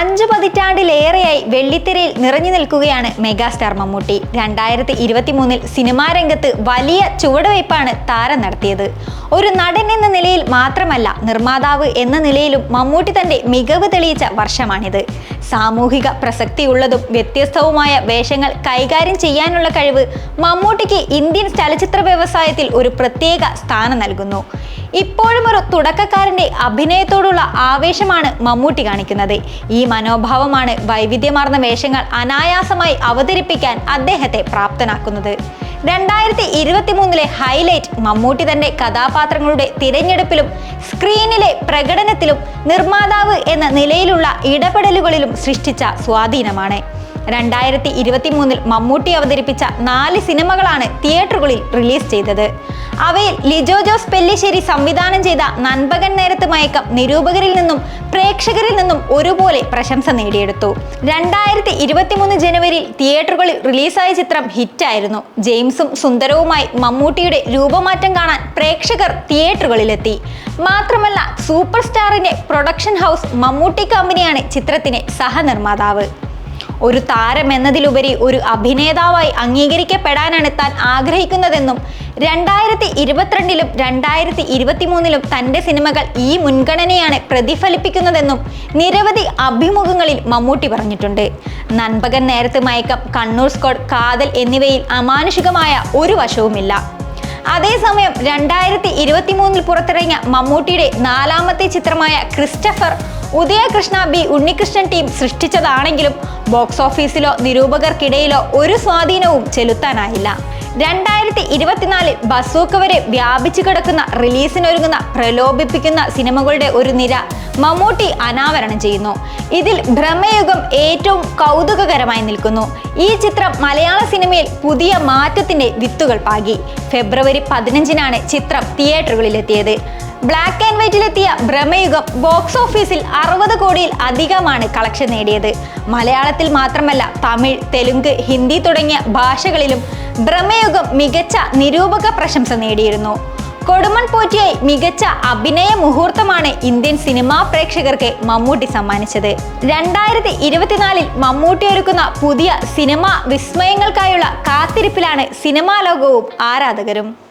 അഞ്ചു പതിറ്റാണ്ടിലേറെയായി വെള്ളിത്തിരയിൽ നിറഞ്ഞു നിൽക്കുകയാണ് മെഗാസ്റ്റാർ മമ്മൂട്ടി. രണ്ടായിരത്തി ഇരുപത്തി മൂന്നിൽ സിനിമാ രംഗത്ത് വലിയ ചുവടുവയ്പ്പാണ് താരം നടത്തിയത്. ഒരു നടൻ എന്ന നിലയിൽ മാത്രമല്ല നിർമ്മാതാവ് എന്ന നിലയിലും മമ്മൂട്ടി തന്റെ മികവ് തെളിയിച്ച വർഷമാണിത്. സാമൂഹിക പ്രസക്തിയുള്ളതും വ്യത്യസ്തവുമായ വേഷങ്ങൾ കൈകാര്യം ചെയ്യാനുള്ള കഴിവ് മമ്മൂട്ടിക്ക് ഇന്ത്യൻ ചലച്ചിത്ര വ്യവസായത്തിൽ ഒരു പ്രത്യേക സ്ഥാനം നൽകുന്നു. ഇപ്പോഴും ഒരു തുടക്കക്കാരന്റെ അഭിനയത്തോടുള്ള ആവേശമാണ് മമ്മൂട്ടി കാണിക്കുന്നത്. ഈ മനോഭാവമാണ് വൈവിധ്യമാർന്ന വേഷങ്ങൾ അനായാസമായി അവതരിപ്പിക്കാൻ അദ്ദേഹത്തെ പ്രാപ്തനാക്കുന്നത്. രണ്ടായിരത്തി ഇരുപത്തി മൂന്നിലെ ഹൈലൈറ്റ് മമ്മൂട്ടി തന്റെ കഥാപാത്രങ്ങളുടെ തിരഞ്ഞെടുപ്പിലും സ്ക്രീനിലെ പ്രകടനത്തിലും നിർമ്മാതാവ് എന്ന നിലയിലുള്ള ഇടപെടലുകളിലും സൃഷ്ടിച്ച സ്വാധീനമാണ്. രണ്ടായിരത്തി ഇരുപത്തി മൂന്നിൽ മമ്മൂട്ടി അവതരിപ്പിച്ച നാല് സിനിമകളാണ് തിയേറ്ററുകളിൽ റിലീസ് ചെയ്തത്. അവയിൽ ലിജോ ജോസ് പെല്ലിശ്ശേരി സംവിധാനം ചെയ്ത നൻപകൻ നേരത്ത് മയക്കം നിരൂപകരിൽ നിന്നും പ്രേക്ഷകരിൽ നിന്നും ഒരുപോലെ പ്രശംസ നേടിയെടുത്തു. രണ്ടായിരത്തി ഇരുപത്തി മൂന്ന് ജനുവരിയിൽ തിയേറ്ററുകളിൽ റിലീസായ ചിത്രം ഹിറ്റായിരുന്നു. ജെയിംസും സുന്ദരവുമായി മമ്മൂട്ടിയുടെ രൂപമാറ്റം കാണാൻ പ്രേക്ഷകർ തിയേറ്ററുകളിലെത്തി. മാത്രമല്ല സൂപ്പർ സ്റ്റാറിന്റെ പ്രൊഡക്ഷൻ ഹൗസ് മമ്മൂട്ടി കമ്പനിയാണ് ചിത്രത്തിന് സഹനിർമ്മാതാവ്. ഒരു താരം എന്നതിലുപരി ഒരു അഭിനേതാവായി അംഗീകരിക്കപ്പെടാനാണ് താൻ ആഗ്രഹിക്കുന്നതെന്നും രണ്ടായിരത്തി ഇരുപത്തിരണ്ടിലും രണ്ടായിരത്തി ഇരുപത്തിമൂന്നിലും തന്റെ സിനിമകൾ ഈ മുൻഗണനയാണ് പ്രതിഫലിപ്പിക്കുന്നതെന്നും നിരവധി അഭിമുഖങ്ങളിൽ മമ്മൂട്ടി പറഞ്ഞിട്ടുണ്ട്. നൻപകൻ നേരത്തെ മയക്കം കണ്ണൂർ സ്കോഡ് കാതൽ എന്നിവയിൽ അമാനുഷികമായ ഒരു വശവുമില്ല. അതേസമയം രണ്ടായിരത്തി ഇരുപത്തി മൂന്നിൽ പുറത്തിറങ്ങിയ മമ്മൂട്ടിയുടെ നാലാമത്തെ ചിത്രമായ Christopher Udayakrishna B Unnikrishnan team സൃഷ്ടിച്ചതാണെങ്കിലും box ഓഫീസിലോ നിരൂപകർക്കിടയിലോ ഒരു സ്വാധീനവും ചെലുത്താനായില്ല. രണ്ടായിരത്തി ഇരുപത്തിനാലിൽ ബസൂക്ക വരെ വ്യാപിച്ചു കിടക്കുന്ന റിലീസിനൊരുങ്ങുന്ന പ്രലോഭിപ്പിക്കുന്ന സിനിമകളുടെ ഒരു നിര മമ്മൂട്ടി അനാവരണം ചെയ്യുന്നു. ഇതിൽ ഭ്രമയുഗം ഏറ്റവും കൗതുകകരമായി നിൽക്കുന്നു. ഈ ചിത്രം മലയാള സിനിമയിൽ പുതിയ മാറ്റത്തിന്റെ വിത്തുകൾ പാകി. ഫെബ്രുവരി പതിനഞ്ചിനാണ് ചിത്രം തിയേറ്ററുകളിലെത്തിയത്. ബ്ലാക്ക് ആൻഡ് വൈറ്റിലെത്തിയ ഭ്രമയുഗം ബോക്സ് ഓഫീസിൽ അറുപത് കോടിയിൽ അധികമാണ് കളക്ഷൻ നേടിയത്. മലയാളത്തിൽ മാത്രമല്ല തമിഴ് തെലുങ്ക് ഹിന്ദി തുടങ്ങിയ ഭാഷകളിലും ഭ്രമയുഗം മികച്ച നിരൂപക പ്രശംസ നേടിയിരുന്നു. കൊടുമൺ പോറ്റിയായി മികച്ച അഭിനയ മുഹൂർത്തമാണ് ഇന്ത്യൻ സിനിമാ പ്രേക്ഷകർക്ക് മമ്മൂട്ടി സമ്മാനിച്ചത്. രണ്ടായിരത്തി ഇരുപത്തിനാലിൽ മമ്മൂട്ടി ഒരുക്കുന്ന പുതിയ സിനിമാ വിസ്മയങ്ങൾക്കായുള്ള കാത്തിരിപ്പിലാണ് സിനിമാ ലോകവും ആരാധകരും.